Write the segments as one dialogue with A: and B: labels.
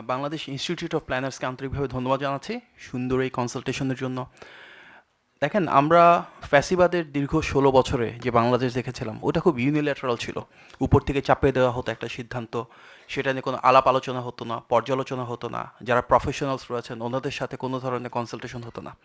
A: Bangladesh institute of প্ল্যানার্সকে আন্তরিকভাবে ধন্যবাদ জানাচ্ছি সুন্দর এই কনসালটেশনের জন্য। দেখেন, আমরা ফ্যাসিবাদের দীর্ঘ ষোলো বছরে যে বাংলাদেশ দেখেছিলাম, ওটা খুব ইউনিল্যাটারাল ছিল। উপর থেকে চাপিয়ে দেওয়া হতো একটা সিদ্ধান্ত, সেটা নিয়ে কোনো আলাপ আলোচনা হতো না, পর্যালোচনা হতো না, যারা প্রফেশনালস রয়েছেন, ওনাদের সাথে কোনো ধরনের কনসালটেশন হতো না।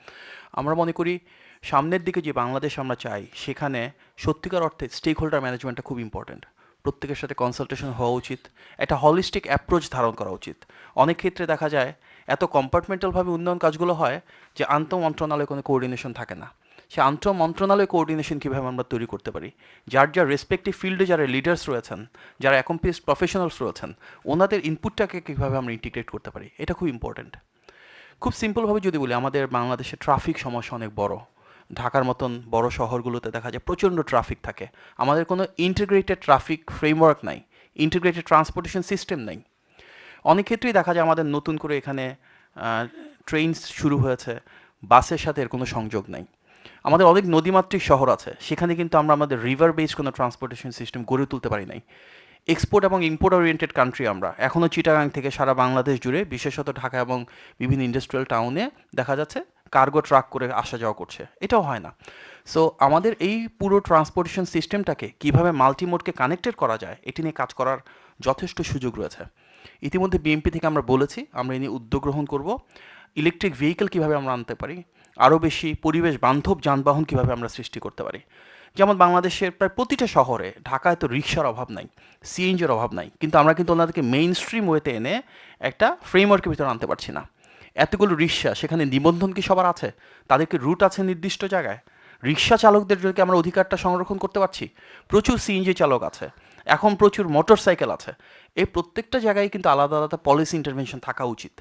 A: আমরা মনে করি, সামনের দিকে যে বাংলাদেশ আমরা চাই, সেখানে সত্যিকার অর্থে স্টেক হোল্ডার ম্যানেজমেন্টটা খুব ইম্পর্ট্যান্ট প্রত্যেকের সাথে কনসালটেশন হওয়া উচিত। একটা হলিস্টিক অ্যাপ্রোচ ধারণ করা উচিত। অনেক ক্ষেত্রে দেখা যায়, এত কম্পার্টমেন্টালভাবে উন্নয়ন কাজগুলো হয় যে আন্তঃ মন্ত্রণালয়ে কোনো কোঅর্ডিনেশন থাকে না। সে আন্ত মন্ত্রণালয় কোঅর্ডিনেশন কীভাবে আমরা তৈরি করতে পারি? যার যার রেসপেক্টিভ ফিল্ডে যারা লিডার্স রয়েছেন, যারা অ্যাকম্পিস প্রফেশনালস রয়েছেন, ওনাদের ইনপুটটাকে কীভাবে আমরা ইন্টিগ্রেট করতে পারি? এটা খুব ইম্পর্ট্যান্ট খুব সিম্পলভাবে যদি বলি, আমাদের বাংলাদেশে ট্রাফিক সমস্যা অনেক বড়। ঢাকার মতন বড় শহরগুলোতে দেখা যায় প্রচণ্ড ট্রাফিক থাকে। আমাদের কোনো ইন্টিগ্রেটেড ট্রাফিক ফ্রেমওয়ার্ক নাই ইন্টিগ্রেটেড ট্রান্সপোর্টেশন সিস্টেম নাই। অনেক ক্ষেত্রেই দেখা যায় আমাদের নতুন করে এখানে ট্রেন শুরু হয়েছে, বাসের সাথে এর কোনো সংযোগ নাই। আমাদের অনেক নদীমাতৃক শহর আছে, সেখানে কিন্তু আমরা আমাদের রিভার বেসড কোনো ট্রান্সপোর্টেশন সিস্টেম গড়ে তুলতে পারি নাই। এক্সপোর্ট এবং ইম্পোর্ট ওরিয়েন্টেড কান্ট্রি আমরা। এখনও চিটাগাং থেকে সারা বাংলাদেশ জুড়ে, বিশেষত ঢাকা এবং বিভিন্ন ইন্ডাস্ট্রিয়াল টাউনে দেখা যাচ্ছে কার্গো ট্রাক করে আসা যাওয়া করছে। এটাও হয় না। সো আমাদের এই পুরো ট্রান্সপোর্টেশন সিস্টেমটাকে কীভাবে মাল্টিমোডকে কানেক্টেড করা যায়, এটি নিয়ে কাজ করার যথেষ্ট সুযোগ রয়েছে। ইতিমধ্যে বিএমপি থেকে আমরা বলেছি, আমরা এ নিয়ে উদ্যোগ গ্রহণ করব। ইলেকট্রিক ভেহিকেল কীভাবে আমরা আনতে পারি, আরও বেশি পরিবেশ বান্ধব যানবাহন কীভাবে আমরা সৃষ্টি করতে পারি। যেমন বাংলাদেশের প্রায় প্রতিটা শহরে ঢাকায় তো রিক্সার অভাব নাই সিএনজির অভাব নাই, কিন্তু আমরা কিন্তু ওনাদেরকে মেইন স্ট্রিম ওয়েতে এনে একটা ফ্রেমওয়ার্কের ভিতরে আনতে পারছি না। এতগুলো রিক্সা, সেখানে নিবন্ধন কি সবার আছে? তাদেরকে রুট আছে নির্দিষ্ট জায়গায়? রিক্সা চালকদের জন্য আমরা অধিকারটা সংরক্ষণ করতে পারছি? প্রচুর সিএনজি চালক আছে। এখন প্রচুর মোটর সাইকেল আছে। এই প্রত্যেকটা জায়গায় কিন্তু আলাদা আলাদা পলিসি ইন্টারভেনশন থাকা উচিত।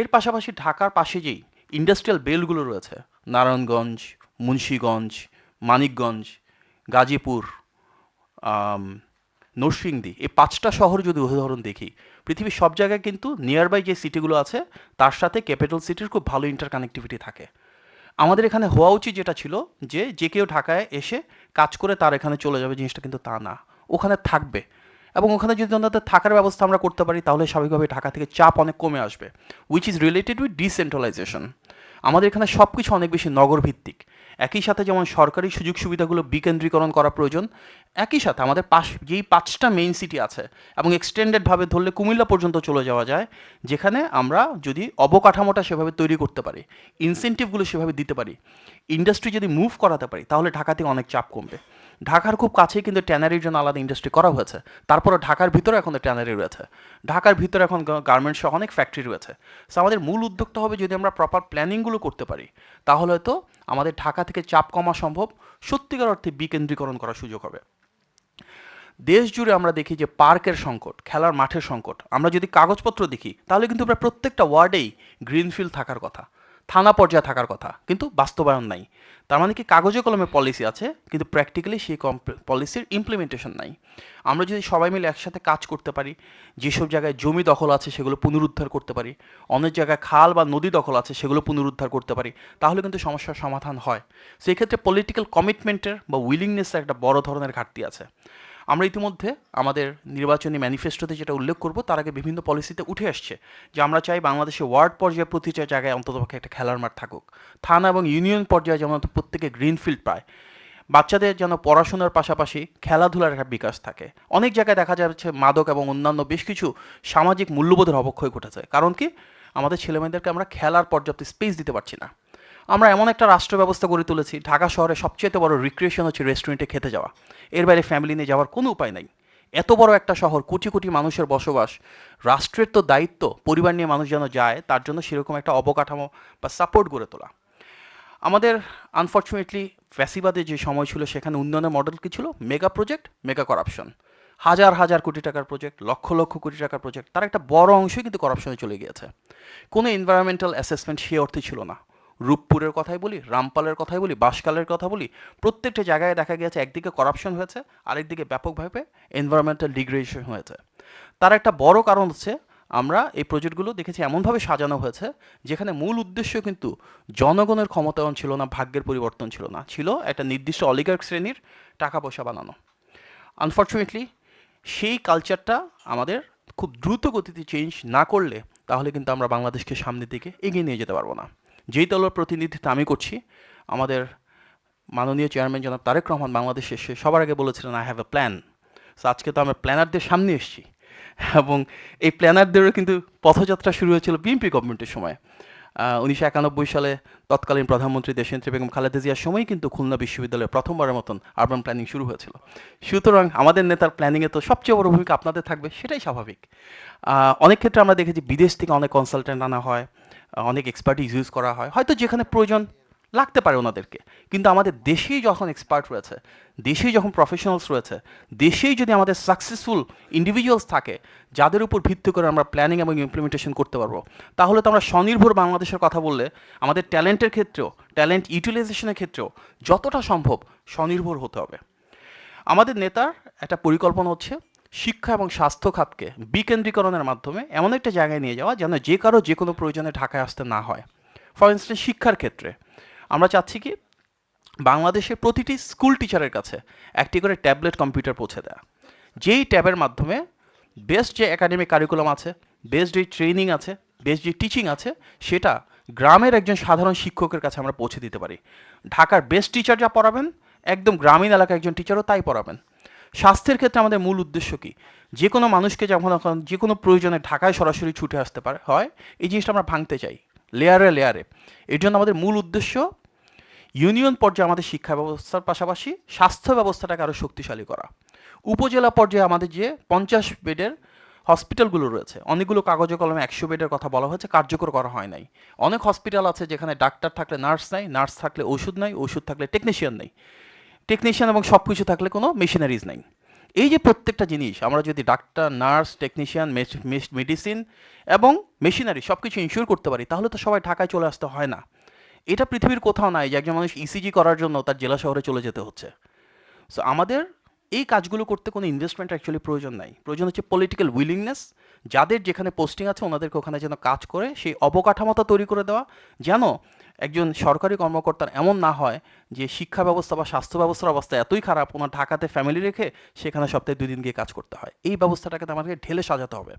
A: এর পাশাপাশি ঢাকার পাশে যেই ইন্ডাস্ট্রিয়াল বেলগুলো রয়েছে, নারায়ণগঞ্জ, মুন্সীগঞ্জ, মানিকগঞ্জ, গাজীপুর নরসিংদী। এই পাঁচটা শহর যদি উদাহরণ দেখি, পৃথিবীর সব জায়গায় কিন্তু নিয়ারবাই যে সিটিগুলো আছে, তার সাথে ক্যাপিটাল সিটির খুব ভালো ইন্টার কানেক্টিভিটি থাকে। আমাদের এখানে হওয়া উচিত যেটা ছিল, যে যে কেউ ঢাকায় এসে কাজ করে তার এখানে চলে যাবে, জিনিসটা কিন্তু তা না। ওখানে থাকবে। এবং ওখানে যদি ওনাদের থাকার ব্যবস্থা আমরা করতে পারি, তাহলে স্বাভাবিকভাবে ঢাকা থেকে চাপ অনেক কমে আসবে which is related with decentralisation আমাদের এখানে সব কিছু অনেক বেশি নগর ভিত্তিক একই সাথে যেমন সরকারি সুযোগ সুবিধাগুলো বিকেন্দ্রীকরণ করা প্রয়োজন, একই সাথে আমাদের পাশ যেই পাঁচটা মেইন সিটি আছে এবং এক্সটেন্ডেডভাবে ধরলে কুমিল্লা পর্যন্ত চলে যাওয়া যায়, যেখানে আমরা যদি অবকাঠামোটা সেভাবে তৈরি করতে পারি ইনসেন্টিভগুলো সেভাবে দিতে পারি ইন্ডাস্ট্রি যদি মুভ করাতে পারি, তাহলে ঢাকাতে অনেক চাপ কমবে। ঢাকার খুব কাছেই কিন্তু ট্যানারির জন্য আলাদা ইন্ডাস্ট্রি করা হয়েছে। তারপরে ঢাকার ভিতরে এখন ট্যানারি রয়েছে। ঢাকার ভিতরে এখন গার্মেন্টস অনেক ফ্যাক্টরি রয়েছে। সো আমাদের মূল উদ্যোগটা হবে যদি আমরা প্রপার প্ল্যানিংগুলো করতে পারি, তাহলে হয়তো আমাদের ঢাকা থেকে চাপ কমা সম্ভব, সত্যিকার অর্থে বিকেন্দ্রীকরণ করার সুযোগ হবে। দেশ জুড়ে আমরা দেখি যে পার্কের সংকট, খেলার মাঠের সংকট, আমরা যদি কাগজপত্র দেখি, তাহলে কিন্তু প্রায় প্রত্যেকটা ওয়ার্ডেই গ্রিনফিল্ড থাকার কথা, থানা পর্যায়ে থাকার কথা, কিন্তু বাস্তবায়ন নাই। তার মানে কি কাগজে কলমে পলিসি আছে, কিন্তু প্র্যাকটিক্যালি সেই পলিসির ইমপ্লিমেন্টেশন নাই। আমরা যদি সবাই মিলে একসাথে কাজ করতে পারি, যেসব জায়গায় জমি দখল আছে সেগুলো পুনরুদ্ধার করতে পারি, অনেক জায়গায় খাল বা নদী দখল আছে সেগুলো পুনরুদ্ধার করতে পারি, তাহলে কিন্তু সমস্যার সমাধান হয়। সেই ক্ষেত্রে পলিটিক্যাল কমিটমেন্টের বা উইলিংনেসের একটা বড় ধরনের ঘাটতি আছে। আমরা ইতিমধ্যে আমাদের নির্বাচনী ম্যানিফেস্টোতে যেটা উল্লেখ করব, তার আগে বিভিন্ন পলিসিতে উঠে আসছে যে আমরা চাই বাংলাদেশে ওয়ার্ড পর্যায়ে প্রতিটা জায়গায় অন্ততপক্ষে একটা খেলার মাঠ থাকুক। থানা এবং ইউনিয়ন পর্যায়ে যেমন প্রত্যেকে গ্রিনফিল্ড পায়। বাচ্চাদের যেন পড়াশোনার পাশাপাশি খেলাধুলার একটা বিকাশ থাকে। অনেক জায়গায় দেখা যাচ্ছে মাদক এবং অন্যান্য বেশ কিছু সামাজিক মূল্যবোধের অবক্ষয় ঘটেছে। কারণ কি? আমাদের ছেলেমেয়েদেরকে আমরা খেলার পর্যাপ্ত স্পেস দিতে পারছি না। আমরা এমন একটা রাষ্ট্র ব্যবস্থা গড়ে তুলেছি, ঢাকা শহরে সবচেয়ে বড় রিক্রিয়েশন হচ্ছে রেস্টুরেন্টে খেতে যাওয়া। এর বাইরে ফ্যামিলি নিয়ে যাওয়ার কোনো উপায় নাই। এত বড় একটা শহর, কোটি কোটি মানুষের বসবাস, রাষ্ট্রের তো দায়িত্ব পরিবার নিয়ে মানুষ যেন যায়, তার জন্য সেরকম একটা অবকাঠামো বা সাপোর্ট গড়ে তোলা। আমাদের আনফর্চুনেটলি ফ্যাসিবাদের যে সময় ছিল, সেখানে উন্নয়নের মডেল কি ছিল? মেগা প্রজেক্ট মেগা করাপশন হাজার হাজার কোটি টাকার প্রজেক্ট লক্ষ লক্ষ কোটি টাকার প্রজেক্ট তার একটা বড় অংশই কিন্তু করাপশনে চলে গিয়েছে। কোনো এনভায়রনমেন্টাল অ্যাসেসমেন্ট সে অর্থে ছিল না। রূপপুরের কথাই বলি, রামপালের কথাই বলি, বাসকালের কথা বলি, প্রত্যেকটা জায়গায় দেখা গিয়েছে একদিকে করাপশন হয়েছে, আরেকদিকে ব্যাপকভাবে এনভায়রনমেন্টাল ডিগ্রেডেশন হয়েছে। তার একটা বড় কারণ হচ্ছে আমরা এই প্রজেক্টগুলো দেখেছি এমনভাবে সাজানো হয়েছে, যেখানে মূল উদ্দেশ্য কিন্তু জনগণের ক্ষমতায়ন ছিল না, ভাগ্যের পরিবর্তন ছিল না, ছিল একটা নির্দিষ্ট অলিগার্ক শ্রেণির টাকা পয়সা বানানো। আনফর্চুনেটলি সেই কালচারটা আমাদের খুব দ্রুত গতিতে চেঞ্জ না করলে তাহলে কিন্তু আমরা বাংলাদেশকে সামনের দিকে এগিয়ে নিয়ে যেতে পারব না। যেই দলের প্রতিনিধিত্ব আমি করছি, আমাদের মাননীয় চেয়ারম্যান জনাব তারেক রহমান বাংলাদেশ এসে সবার আগে বলেছিলেন I have a plan so আজকে তো আমরা প্ল্যানারদের সামনে এসেছি। এবং এই প্ল্যানারদেরও কিন্তু পথযাত্রা শুরু হয়েছিল বিএনপি গভর্নমেন্টের সময়। উনিশশো একানব্বই সালে তৎকালীন প্রধানমন্ত্রী দেশেন্দ্রী বেগম খালেদা জিয়ার সময় কিন্তু খুলনা বিশ্ববিদ্যালয়ে প্রথমবারের মতন আরবান প্ল্যানিং শুরু হয়েছিল। সুতরাং আমাদের নেতার প্ল্যানিংয়ে তো সবচেয়ে বড় ভূমিকা আপনাদের থাকবে, সেটাই স্বাভাবিক। অনেক ক্ষেত্রে আমরা দেখেছি বিদেশ থেকে অনেক কনসালটেন্ট আনা হয়। অনেক এক্সপার্টিস ইউজ করা হয়। হয়তো যেখানে প্রয়োজন লাগতে পারে ওনাদেরকে। কিন্তু আমাদের দেশেই যখন এক্সপার্ট রয়েছে, দেশেই যখন প্রফেশনালস রয়েছে, দেশেই যদি আমাদের সাকসেসফুল ইন্ডিভিজুয়ালস থাকে, যাদের উপর ভিত্তি করে আমরা প্ল্যানিং এবং ইমপ্লিমেন্টেশন করতে পারব, তাহলে তো আমরা স্বনির্ভর বাংলাদেশের কথা বললে আমাদের ট্যালেন্টের ক্ষেত্রেও ট্যালেন্ট ইউটিলাইজেশনের ক্ষেত্রেও যতটা সম্ভব স্বনির্ভর হতে হবে। আমাদের নেতার একটা পরিকল্পনা হচ্ছে শিক্ষা এবং স্বাস্থ্য খাতকে বিকেন্দ্রীকরণের মাধ্যমে এমন একটা জায়গায় নিয়ে যাওয়া যেন যে কারও যে কোনো প্রয়োজনে ঢাকায় আসতে না হয়। ফর ইনস্টেন্স শিক্ষার ক্ষেত্রে আমরা চাচ্ছি কি, বাংলাদেশের প্রতিটি স্কুল টিচারের কাছে একটি করে ট্যাবলেট কম্পিউটার পৌঁছে দেয়া। যেই ট্যাবের মাধ্যমে বেস্ট যে একাডেমিক কারিকুলাম আছে, বেস্ট যে ট্রেনিং আছে, বেস্ট যে টিচিং আছে, সেটা গ্রামের একজন সাধারণ শিক্ষকের কাছে আমরা পৌঁছে দিতে পারি। ঢাকার বেস্ট টিচার যা পড়াবেন, একদম গ্রামীণ এলাকার একজন টিচারও তাই পড়াবেন। স্বাস্থ্যের ক্ষেত্রে আমাদের মূল উদ্দেশ্য কি? যে কোনো মানুষকে যখন এখন যে কোনো প্রয়োজনে ঢাকায় সরাসরি ছুটে আসতে পারে। হয়, এই জিনিসটা আমরা ভাঙতে চাই লেয়ারে লেয়ারে এর জন্য আমাদের মূল উদ্দেশ্য ইউনিয়ন পর্যায়ে আমাদের শিক্ষা ব্যবস্থার পাশাপাশি স্বাস্থ্য ব্যবস্থাটাকে আরও শক্তিশালী করা। উপজেলা পর্যায়ে আমাদের যে পঞ্চাশ বেডের হসপিটালগুলো রয়েছে, অনেকগুলো কাগজে কলমে একশো বেডের কথা বলা হয়েছে, কার্যকর করা হয় নাই। অনেক হসপিটাল আছে যেখানে ডাক্তার থাকলে নার্স নাই নার্স থাকলে ওষুধ নাই, ওষুধ থাকলে টেকনিশিয়ান নেই। টেকনিশিয়ান এবং সব কিছু থাকলে কোনো মেশিনারিজ নাই। এই যে প্রত্যেকটা জিনিস, আমরা যদি ডাক্তার নার্স টেকনিশিয়ান মেডিসিন এবং মেশিনারি সব কিছু ইনশিওর করতে পারি, তাহলে তো সবাই ঢাকায় চলে আসতে হয় না। এটা পৃথিবীর কোথাও নাই যে একজন মানুষ ইসিজি করার জন্য তার জেলা শহরে চলে যেতে হচ্ছে। সো আমাদের এই কাজগুলো করতে কোনো ইনভেস্টমেন্ট অ্যাকচুয়ালি প্রয়োজন নাই। প্রয়োজন হচ্ছে পলিটিক্যাল উইলিংনেস যাদের যেখানে পোস্টিং আছে, ওনাদেরকে ওখানে যেন কাজ করে, সেই অবকাঠামোটা তৈরি করে দেওয়া, যেন একজন সরকারি কর্মকর্তার এমন না হয় যে শিক্ষা ব্যবস্থা বা স্বাস্থ্য ব্যবস্থার অবস্থা এতই খারাপ, ওনার ঢাকাতে ফ্যামিলি রেখে সেখানে সপ্তাহে দুই দিন গিয়ে কাজ করতে হয়। এই ব্যবস্থাটাকে আমাদেরকে ঢেলে সাজাতে হবে।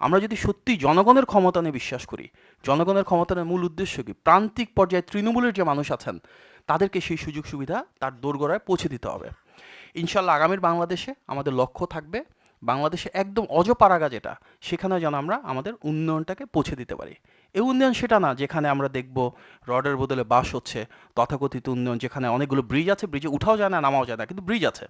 A: আমরা যদি সত্যি জনগণের ক্ষমতা নিয়ে বিশ্বাস করি, জনগণের ক্ষমতার মূল উদ্দেশ্য কি? প্রান্তিক পর্যায়ে তৃণমূলের যে মানুষ আছেন, তাদেরকে সেই সুযোগ সুবিধা তার দোরগোড়ায় পৌঁছে দিতে হবে। ইনশাল্লাহ আগামীর বাংলাদেশে আমাদের লক্ষ্য থাকবে বাংলাদেশে একদম অজপাড়াগা যেটা, সেখানেও যেন আমরা আমাদের উন্নয়নটাকে পৌঁছে দিতে পারি। এই উন্নয়ন সেটা না, যেখানে আমরা দেখব রডের বদলে বাস হচ্ছে, তথাকথিত উন্নয়ন, যেখানে অনেকগুলো ব্রিজ আছে, ব্রিজে উঠাও যায় না, নামাও যায় না, কিন্তু ব্রিজ আছে।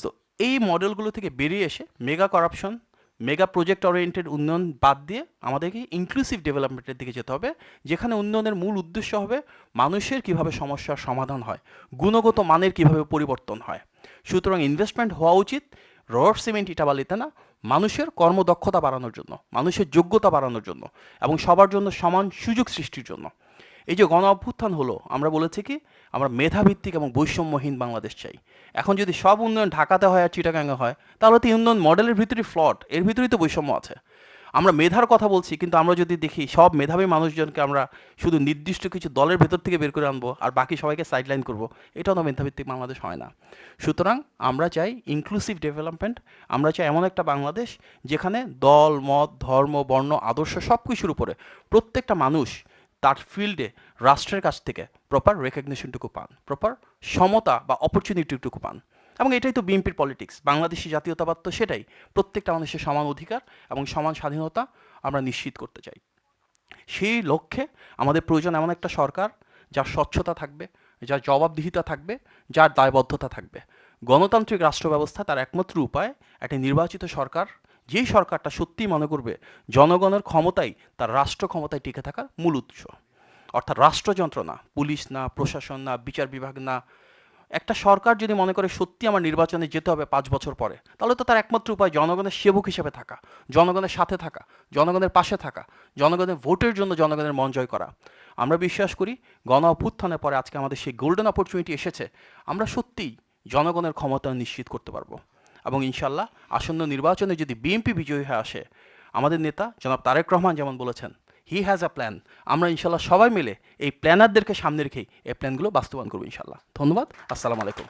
A: সো এই মডেলগুলো থেকে বেরিয়ে এসে mega corruption mega project oriented উন্নয়ন বাদ দিয়ে আমাদেরকে ইনক্লুসিভ ডেভেলপমেন্টের দিকে যেতে হবে, যেখানে উন্নয়নের মূল উদ্দেশ্য হবে মানুষের কীভাবে সমস্যার সমাধান হয়, গুণগত মানের কীভাবে পরিবর্তন হয়। সুতরাং ইনভেস্টমেন্ট হওয়া উচিত রড, সিমেন্ট ইটাবালিতে না, মানুষের কর্মদক্ষতা বাড়ানোর জন্য, মানুষের যোগ্যতা বাড়ানোর জন্য এবং সবার জন্য সমান সুযোগ সৃষ্টির জন্য। এই যে গণ অভ্যুত্থান হলো, আমরা বলেছি কি, আমরা মেধাভিত্তিক এবং বৈষম্যহীন বাংলাদেশ চাই। এখন যদি সব উন্নয়ন ঢাকাতে হয় আর চিটাগাঙ্গে হয়, তাহলে তো উন্নয়ন মডেলের ভিতরে ফ্লট এর ভিতরেই তো বৈষম্য আছে। আমরা মেধার কথা বলছি, কিন্তু আমরা যদি দেখি সব মেধাবী মানুষজনকে আমরা শুধু নির্দিষ্ট কিছু দলের ভেতর থেকে বের করে আনব আর বাকি সবাইকে সাইডলাইন করব, এটাও তো মেধাভিত্তিক বাংলাদেশ হয় না। সুতরাং আমরা চাই ইনক্লুসিভ ডেভেলপমেন্ট আমরা চাই এমন একটা বাংলাদেশ যেখানে দল, মত, ধর্ম, বর্ণ, আদর্শ সব কিছুর উপরে প্রত্যেকটা মানুষ তার ফিল্ডে রাষ্ট্রের কাছ থেকে প্রপার রেকগনিশনটুকু পান প্রপার সমতা বা অপরচুনিটিটুকু পান। এবং এটাই তো বিএনপির পলিটিক্স বাংলাদেশি জাতীয়তাবাদ তো সেটাই। প্রত্যেকটা মানুষের সমান অধিকার এবং সমান স্বাধীনতা আমরা নিশ্চিত করতে চাই। সেই লক্ষ্যে আমাদের প্রয়োজন এমন একটা সরকার যার স্বচ্ছতা থাকবে, যার জবাবদিহিতা থাকবে, যার দায়বদ্ধতা থাকবে। গণতান্ত্রিক রাষ্ট্র ব্যবস্থা তার একমাত্র উপায় একটি নির্বাচিত সরকার। যেই সরকারটা সত্যিই মনে করবে জনগণের ক্ষমতাই তার রাষ্ট্র ক্ষমতায় টিকে থাকার মূল উৎস। অর্থাৎ রাষ্ট্রযন্ত্র না পুলিশ না, প্রশাসন না, বিচার বিভাগ না একটা সরকার যদি মনে করে সত্যি আমার নির্বাচনে যেতে হবে পাঁচ বছর পরে, তাহলে তো তার একমাত্র উপায় জনগণের সেবক হিসেবে থাকা, জনগণের সাথে থাকা, জনগণের পাশে থাকা, জনগণের ভোটের জন্য জনগণের মন জয় করা। আমরা বিশ্বাস করি গণ অভ্যুত্থানের পরে আজকে আমাদের সেই গোল্ডেন অপরচুনিটি এসেছে, আমরা সত্যিই জনগণের ক্ষমতা নিশ্চিত করতে পারব। এবং ইনশাল্লাহ আসন্ন নির্বাচনে যদি বিএনপি বিজয়ী হয়ে আসে, আমাদের নেতা জনাব তারেক রহমান যেমন বলেছেন হি হ্যাজ আ প্ল্যান আমরা ইনশাল্লাহ সবাই মিলে এই প্ল্যানারদেরকে সামনে রেখেই এই প্ল্যানগুলো বাস্তবায়ন করব ইনশাল্লাহ। ধন্যবাদ। আসসালামু আলাইকুম।